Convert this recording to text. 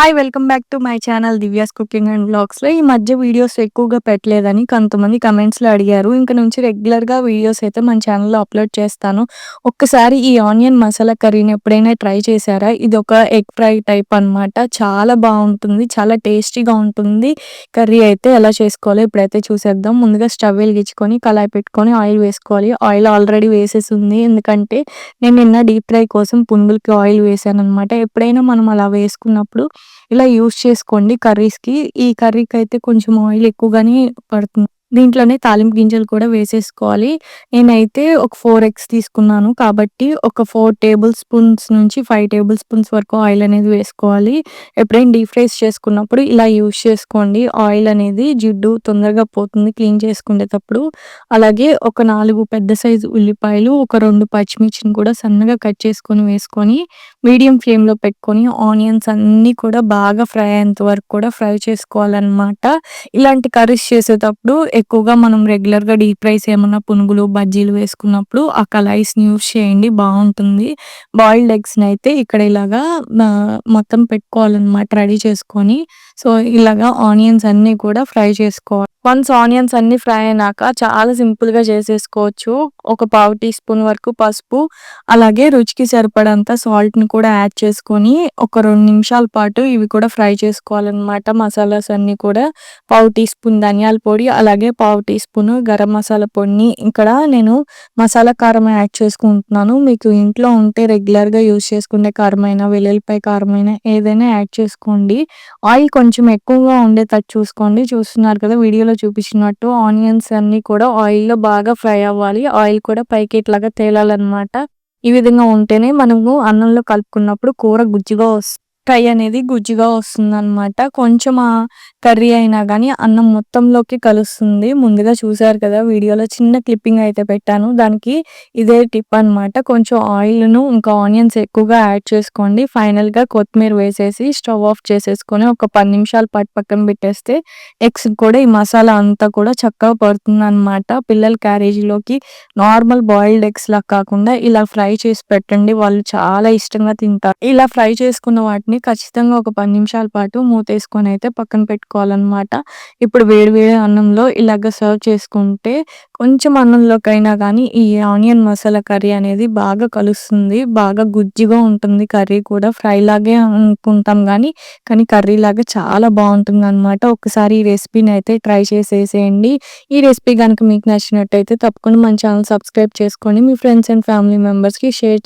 Hi welcome back to my channel Divya's cooking and బ్లాగ్స్లో ఈ మధ్య videos ఎక్కువగా పెట్టలేదని కొంతమంది కమెంట్స్లో అడిగారు. ఇంక నుంచి రెగ్యులర్గా వీడియోస్ అయితే మన ఛానల్లో అప్లోడ్ చేస్తాను. ఒక్కసారి ఈ ఆనియన్ మసాలా కర్రీని ఎప్పుడైనా ట్రై చేశారా? ఇది ఒక ఎగ్ ఫ్రై టైప్ అనమాట చాలా బాగుంటుంది చాలా టేస్టీగా ఉంటుంది. కర్రీ అయితే ఎలా చేసుకోవాలో ఇప్పుడైతే చూసేద్దాం. ముందుగా స్టవ్ వెలిగించుకొని కళాయి పెట్టుకొని ఆయిల్ వేసుకోవాలి. ఆయిల్ ఆల్రెడీ వేసేసి ఉంది ఎందుకంటే నేను నిన్న డీప్ ఫ్రై కోసం పునుగులకి ఆయిల్ వేసాను అనమాట ఎప్పుడైనా మనం అలా వేసుకున్నప్పుడు ఇలా యూస్ చేసుకోండి కర్రీస్‌కి. ఈ కర్రీకి అయితే కొంచెం ఆయిల్ ఎక్కువగానే పడుతుంది. దీంట్లోనే తాలింపు గింజలు కూడా వేసేసుకోవాలి. నేనైతే ఒక ఫోర్ ఎగ్స్ తీసుకున్నాను కాబట్టి ఒక ఫోర్ టేబుల్ స్పూన్స్ నుంచి ఫైవ్ టేబుల్ స్పూన్స్ వరకు ఆయిల్ అనేది వేసుకోవాలి. ఎప్పుడైనా డీప్ ఫ్రైస్ చేసుకున్నప్పుడు ఇలా యూజ్ చేసుకోండి. ఆయిల్ అనేది జిడ్డు తొందరగా పోతుంది క్లీన్ చేసుకునేటప్పుడు. అలాగే ఒక నాలుగు పెద్ద సైజు ఉల్లిపాయలు, ఒక రెండు పచ్చిమిర్చిని కూడా సన్నగా కట్ చేసుకొని వేసుకొని మీడియం ఫ్లేమ్‌లో పెట్టుకొని ఆనియన్స్ అన్నీ కూడా బాగా ఫ్రై అయ్యేంత వరకు కూడా ఫ్రై చేసుకోవాలన్నమాట. ఇలాంటి కర్రీస్ చేసేటప్పుడు ఎక్కువగా మనం రెగ్యులర్‌గా డీప్ రైస్ ఏమన్నా పునుగులు, బజ్జీలు వేసుకున్నప్పుడు ఆ కళాయిస్‌ని యూస్ చేయండి బాగుంటుంది బాయిల్డ్ ఎగ్స్‌ని అయితే ఇక్కడ ఇలాగా మొత్తం పెట్టుకోవాలన్నమాట రెడీ చేసుకొని. సో, ఇలాగా ఆనియన్స్ అన్నీ కూడా ఫ్రై చేసుకోవాలి. వన్స్ ఆనియన్స్ అన్నీ ఫ్రై అయినాక చాలా సింపుల్‌గా చేసేసుకోవచ్చు. ఒక పావు టీ స్పూన్ వరకు పసుపు, అలాగే రుచికి సరిపడంత సాల్ట్‌ని కూడా యాడ్ చేసుకొని ఒక రెండు నిమిషాల పాటు ఇవి కూడా ఫ్రై చేసుకోవాలన్నమాట. మసాలాస్ అన్నీ కూడా పావు టీ స్పూన్ ధనియాల పొడి, అలాగే పావు టీ స్పూన్ గరం మసాలా పొడిని ఇక్కడ నేను మసాలా కారం యాడ్ చేసుకుంటున్నాను. మీకు ఇంట్లో ఉంటే రెగ్యులర్‌గా యూజ్ చేసుకునే కారమైన వెల్లుల్లిపాయ కారమైన ఏదైనా యాడ్ చేసుకోండి. ఆయిల్ కొంచెం కొంచెం ఎక్కువగా ఉండేటట్టు చూసుకోండి. చూస్తున్నారు కదా వీడియోలో చూపించినట్టు ఆనియన్స్ అన్నీ కూడా ఆయిల్‌లో బాగా ఫ్రై అవ్వాలి. ఆయిల్ కూడా పైకి ఇట్లాగా తేలాలన్నమాట. ఈ విధంగా ఉంటేనే మనము అన్నంలో కలుపుకున్నప్పుడు కూర గుజ్జుగా వస్తుంది ఫ్రై అనేది గుజ్జుగా వస్తుందన్నమాట. కొంచెం ఆ కర్రీ అయినా కానీ అన్నం మొత్తంలోకి కలుస్తుంది. ముందుగా చూసారు కదా వీడియోలో చిన్న క్లిప్పింగ్ అయితే పెట్టాను. దానికి ఇదే టిప్ అన్నమాట. కొంచెం ఆయిల్‌ను ఇంకా ఆనియన్స్ ఎక్కువగా యాడ్ చేసుకోండి. ఫైనల్‌గా కొత్తిమీర వేసేసి స్టవ్ ఆఫ్ చేసేసుకొని ఒక పది నిమిషాల పాటు పక్కన పెట్టేస్తే ఎగ్స్ కూడా ఈ మసాలా అంతా కూడా చక్కగా పడుతుందన్నమాట. పిల్లల క్యారేజీలోకి నార్మల్ బాయిల్డ్ ఎగ్స్ లా కాకుండా ఇలా ఫ్రై చేసి పెట్టండి. వాళ్ళు చాలా ఇష్టంగా తింటారు. ఇలా ఫ్రై చేసుకున్న వాటిని ఖచ్చితంగా ఒక పది నిమిషాల పాటు మూతేసుకొని అయితే పక్కన పెట్టుకోవాలన్నమాట. ఇప్పుడు వేడి వేడి అన్నంలో ఇలాగ సర్వ్ చేసుకుంటే కొంచెం అన్నంలోకైనా కానీ ఈ ఆనియన్ మసాలా కర్రీ అనేది బాగా కలుస్తుంది. బాగా గుజ్జిగా ఉంటుంది కర్రీ కూడా. ఫ్రై లాగే అనుకుంటాం కానీ కానీ కర్రీ లాగా చాలా బావుంటుందన్నమాట. ఒకసారి ఈ రెసిపీని అయితే ట్రై చేసేసేయండి. ఈ రెసిపీ కనుక మీకు నచ్చినట్టయితే తప్పకుండా మన ఛానల్ సబ్స్క్రైబ్ చేసుకోండి. మీ ఫ్రెండ్స్ అండ్ ఫ్యామిలీ మెంబర్స్‌కి షేర్